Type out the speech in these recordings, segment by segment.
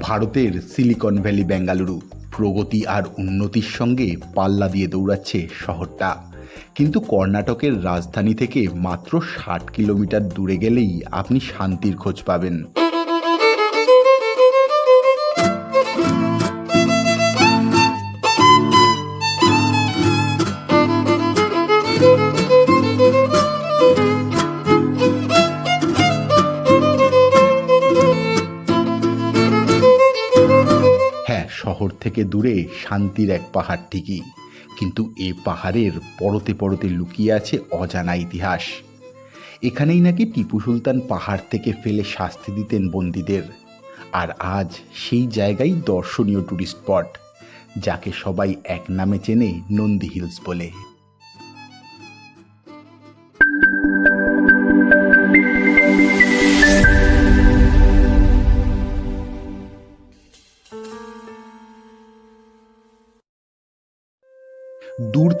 ভারতের silicon valley Bengaluru প্রগতি আর উন্নতির সঙ্গে পাল্লা দিয়ে দৌড়াচ্ছে শহরটা। কিন্তু কর্ণাটকের রাজধানী থেকে মাত্র ষাট কিলোমিটার দূরে গেলেই আপনি শান্তির খোঁজ পাবেন। শহর থেকে দূরে শান্তির এক পাহাড় ঠিকই। কিন্তু এ পাহাড়ের পরতে পরতে লুকিয়ে আছে অজানা ইতিহাস। এখানেই নাকি টিপু সুলতান পাহাড় থেকে ফেলে শাস্তি দিতেন বন্দীদের। আর আজ সেই জায়গায় দর্শনীয় টুরিস্ট স্পট যাকে সবাই এক নামে চেনে নন্দী হিলস বলে।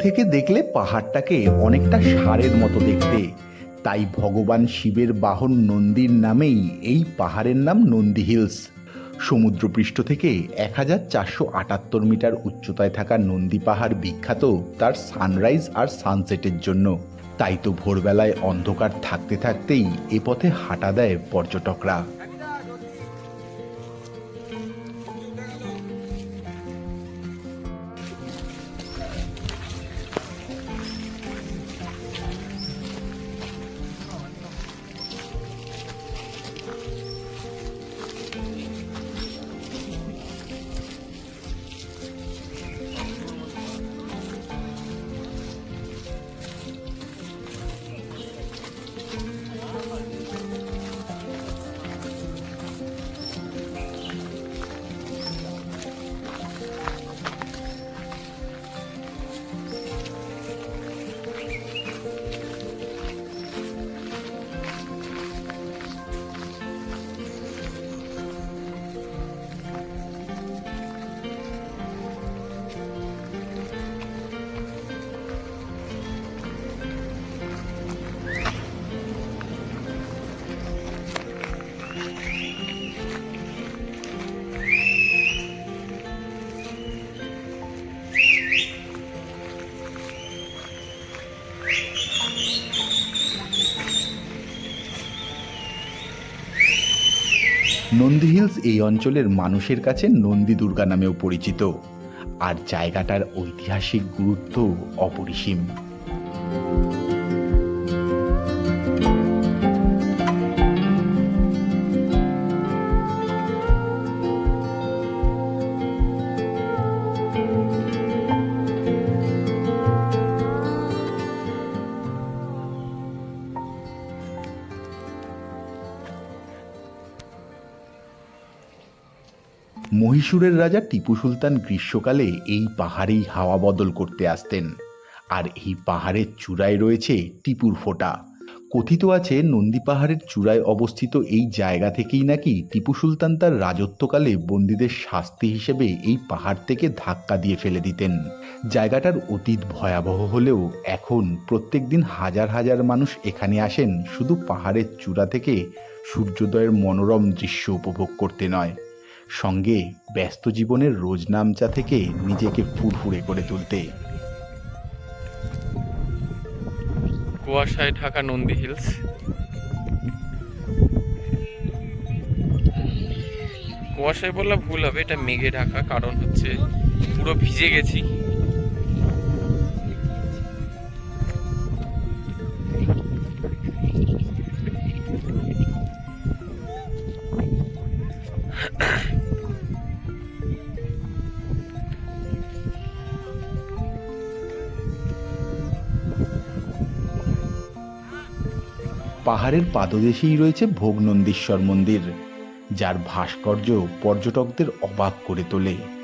থেকে দেখলে পাহাড়টাকে অনেকটা ষাঁড়ের মতো দেখতে। তাই ভগবান শিবের বাহন নন্দীর নামেই এই পাহাড়ের নাম নন্দী হিলস। সমুদ্রপৃষ্ঠ থেকে এক হাজার চারশো আটাত্তর মিটার উচ্চতায় থাকা নন্দী পাহাড় বিখ্যাত তার সানরাইজ আর সানসেটের জন্য। তাই তো ভোরবেলায় অন্ধকার থাকতে থাকতেই এ পথে হাঁটা দেয় পর্যটকরা। নন্দী হিলস এই অঞ্চলের মানুষের কাছে নন্দী দুর্গা নামেও পরিচিত। আর জায়গাটার ঐতিহাসিক গুরুত্ব অপরিসীম। মহীশূরের রাজা টিপু সুলতান গ্রীষ্মকালে এই পাহাড়েই হাওয়া বদল করতে আসতেন। আর এই পাহাড়ের চূড়ায় রয়েছে টিপুর ফোঁটা। কথিত আছে, নন্দী পাহাড়ের চূড়ায় অবস্থিত এই জায়গা থেকেই নাকি টিপু সুলতান তার রাজত্বকালে বন্দীদের শাস্তি হিসেবে এই পাহাড় থেকে ধাক্কা দিয়ে ফেলে দিতেন। জায়গাটার অতীত ভয়াবহ হলেও এখন প্রত্যেক দিন হাজার হাজার মানুষ এখানে আসেন শুধু পাহাড়ের চূড়া থেকে সূর্যোদয়ের মনোরম দৃশ্য উপভোগ করতে নয়। সঙ্গে ব্যস্ত জীবনের রোজনামচা থেকে নিজেকে ফুরফুরে করে তুলতে। কুয়াশায় ঢাকা নন্দী হিলস। কুয়াশায় বললে ভুল হবে, এটা মেঘে ঢাকা, কারণ হচ্ছে পুরো ভিজে গেছি। পাহাড়ের পাদদেশেই রয়েছে ভোগনন্দীশ্বর মন্দির যার ভাস্কর্য পর্যটকদের অবাক করে তোলে।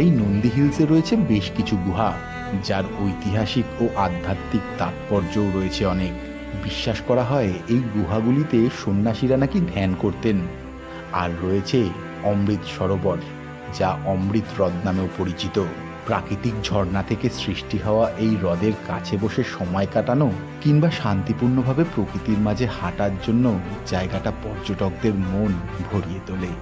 এই নন্দী হিলসে রয়েছে বেশ কিছু গুহা, যার ঐতিহাসিক ও আধ্যাত্মিক তাৎপর্যও রয়েছে অনেক। বিশ্বাস করা হয় এই গুহাগুলিতে সন্ন্যাসীরা নাকি ধ্যান করতেন। আর রয়েছে অমৃত সরোবর, যা অমৃত হ্রদ নামেও পরিচিত। প্রাকৃতিক ঝর্ণা থেকে সৃষ্টি হওয়া এই হ্রদের কাছে বসে সময় কাটানো কিংবা শান্তিপূর্ণভাবে প্রকৃতির মাঝে হাঁটার জন্য জায়গাটা পর্যটকদের মন ভরিয়ে তোলে।